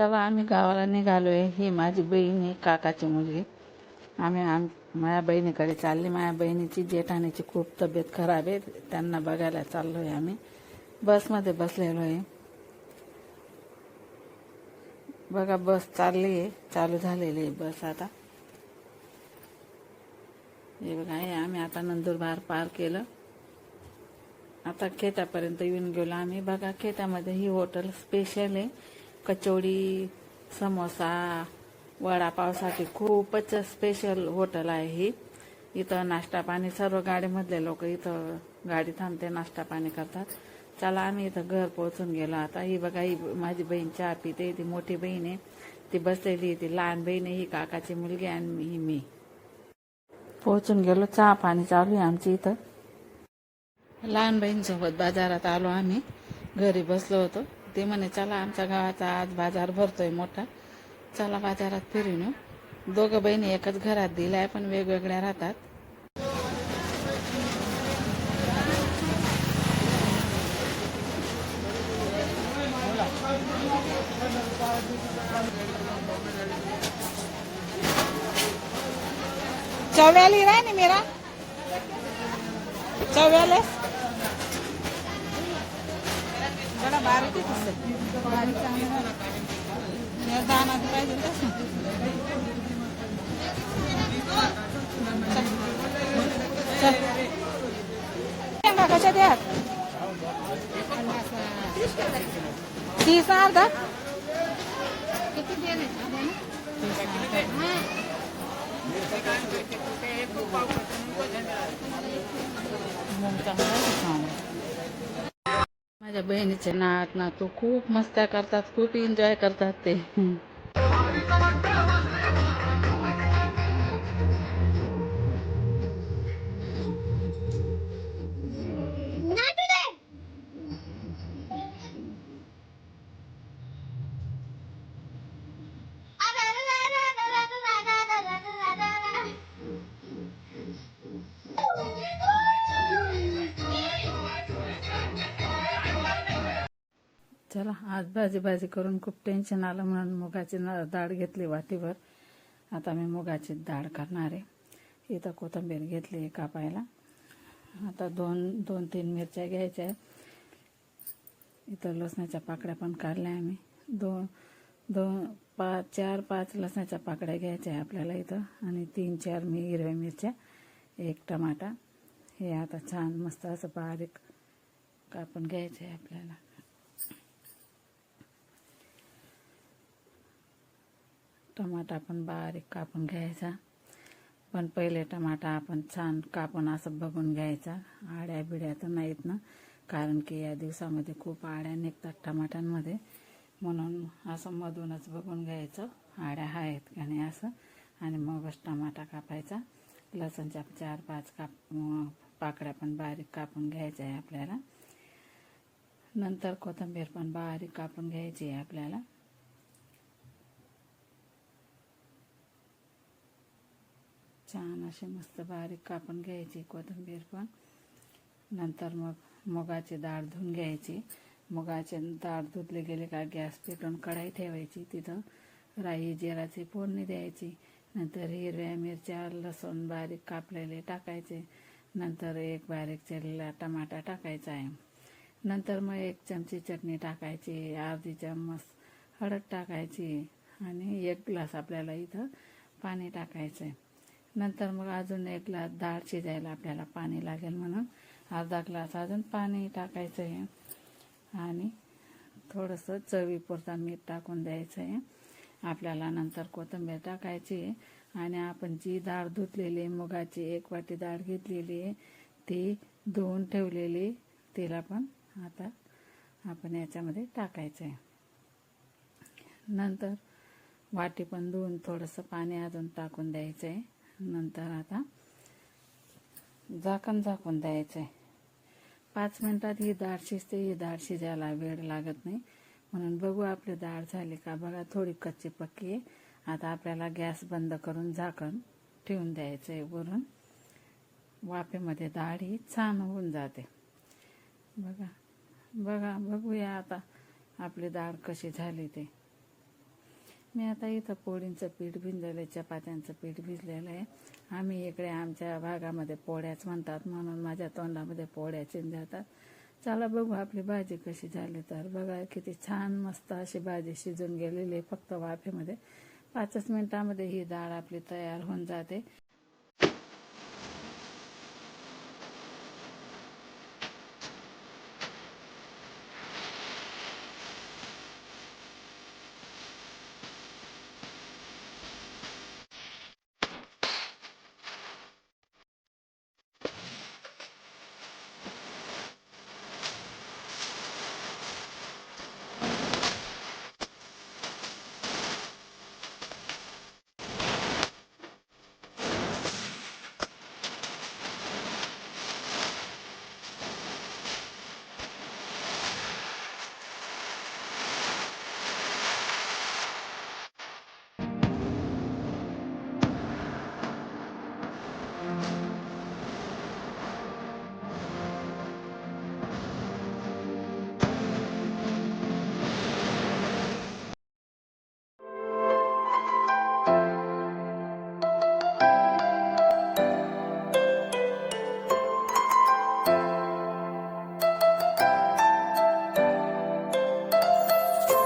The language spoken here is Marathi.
चला आम्ही गावाला निघालो आहे ही माझी बहीण आहे काकाची मुलगी आम्ही आम माझ्या बहिणीकडे चालली. माझ्या बहिणीची जेठाणीची खूप तब्येत खराब आहे. त्यांना बघायला चाललो आहे आम्ही. बसमध्ये बसलेलो आहे. बघा बस चालली आहे. चालू झालेली आहे बस आता. हे बघा हे आम्ही आता नंदुरबार पार केलं. आता खेत्यापर्यंत येऊन गेलो आम्ही. बघा खेत्यामध्ये ही हॉटेल स्पेशल आहे. कचोडी समोसा वडापावसाठी खूपच स्पेशल हॉटेल आहे ही. इथं नाश्ता पाणी सर्व गाडीमधले लोक इथं गाडी थांबते नाश्ता पाणी करतात. चला आम्ही इथं घर पोहोचून गेलो. आता ही बघा ही माझी बहीण चहा पिते ती मोठी बहीण आहे. ती बसलेली ती लहान बहीण आहे ही काकाची मुलगी आणि ही मी. पोहोचून गेलो चहा पाणी चालू आहे आमची इथं. लहान बहीणसोबत बाजारात आलो आम्ही. घरी बसलो होतो. ते म्हणे चला आमच्या गावाचा आज बाजार भरतोय मोठा. चला बाजारात फिरून दोघं बहिणी एकच घरात दिलाय पण वेगवेगळ्या राहतात. चौव्याली राय ना मेरा? चौव्यालीस जरा बारीक आहे तसं. बारीक चांगलं आहे. या दाना पाहिजे तसं. चल. चल. शेंगा कशा द्या तीस अर्धा? माझ्या बहिणीचे नात नातू खूप मस्त्या करतात खूप एन्जॉय करतात ते. आज भाजी भाजी करून खूप टेन्शन आलं म्हणून मुगाची डाळ घेतली वाटीभर. आता मी मुगाची डाळ करणार आहे. इथं कोथिंबीर घेतली आहे कापायला. आता दोन दोन तीन मिरच्या घ्यायच्या आहेत. इथं लसणाच्या पाकळ्या पण काढल्या आम्ही दोन दोन पाच चार पाच लसणाच्या पाकळ्या घ्यायच्या आहे आपल्याला इथं. आणि तीन चार मी हिरव्या मिरच्या एक टमाटा. हे आता छान मस्त असं बारीक कापून घ्यायचं आहे आपल्याला. टमाटा पण बारीक कापून घ्यायचा. पण पहिले टमाटा आपण छान कापून असं बघून घ्यायचा. आड्या बिड्या तर नाहीत ना. कारण की या दिवसामध्ये खूप आड्या निघतात टमाट्यांमध्ये. म्हणून असं मधूनच बघून घ्यायचं. आड्या आहेत का नाही असं. आणि मगच टमाटा कापायचा. लसणच्या चार पाच काप पाकड्या पाकळ्या पण बारीक कापून घ्यायच्या आहे आपल्याला. नंतर कोथिंबीर पण बारीक कापून घ्यायची आहे आपल्याला. छान असे मस्त बारीक कापून घ्यायची कोथिंबीर पण. नंतर मग मुगाची डाळ धुवून घ्यायची. मुगाचे डाळ धुतले गेले का गॅस पेटून कढाई ठेवायची तिथं. राई जिराची फोडणी द्यायची. नंतर हिरव्या मिरच्या लसूण बारीक कापलेले टाकायचे. नंतर एक बारीक चिरलेला टमाटा टाकायचा आहे. नंतर मग एक चमची चटणी टाकायची. अर्धी चम्मच हळद टाकायची. आणि एक ग्लास आपल्याला इथं पाणी टाकायचं आहे नंतर मग अजून एक ग्लास डाळ शिजायला आपल्याला पाणी लागेल म्हणून. अर्धा ग्लास अजून पाणी टाकायचं आहे आणि थोडंसं चवीपुरता मीठ टाकून द्यायचं आहे आपल्याला नंतर कोथिंबीर टाकायची. आहे आणि आपण जी डाळ धुतलेली आहे, मुगाची एक वाटी डाळ घेतलेली आहे ती धुवून ठेवलेली तिला पण आता आपण याच्यामध्ये टाकायचं आहे नंतर वाटी पण धुवून थोडंसं पाणी अजून टाकून द्यायचं आहे नंतर आता झाकण झाकून द्यायचं आहे पाच मिनिटात ही डाळ शिजते ही डाळ शिजायला वेळ लागत नाही. म्हणून बघू आपली डाळ झाली का? बघा थोडी कच्ची पक्की आहे. आता आपल्याला गॅस बंद करून झाकण ठेवून द्यायचं आहे वरून. वाफेमध्ये डाळ ही छान होऊन जाते. बघा बघा बघूया आता आपली डाळ कशी झाली ते. मी आता इथं पोळींचं पीठ भिजलेलं आहे चपात्यांचं पीठ भिजलेलं आहे. आम्ही इकडे आमच्या भागामध्ये पोळ्याच म्हणतात म्हणून माझ्या तोंडामध्ये पोळ्या चिंजातात चला बघू आपली भाजी कशी झाली तर. बघा किती छान मस्त अशी भाजी शिजून गेलेली आहे फक्त वाफेमध्ये. पाचच मिनिटामध्ये ही डाळ आपली तयार होऊन जाते.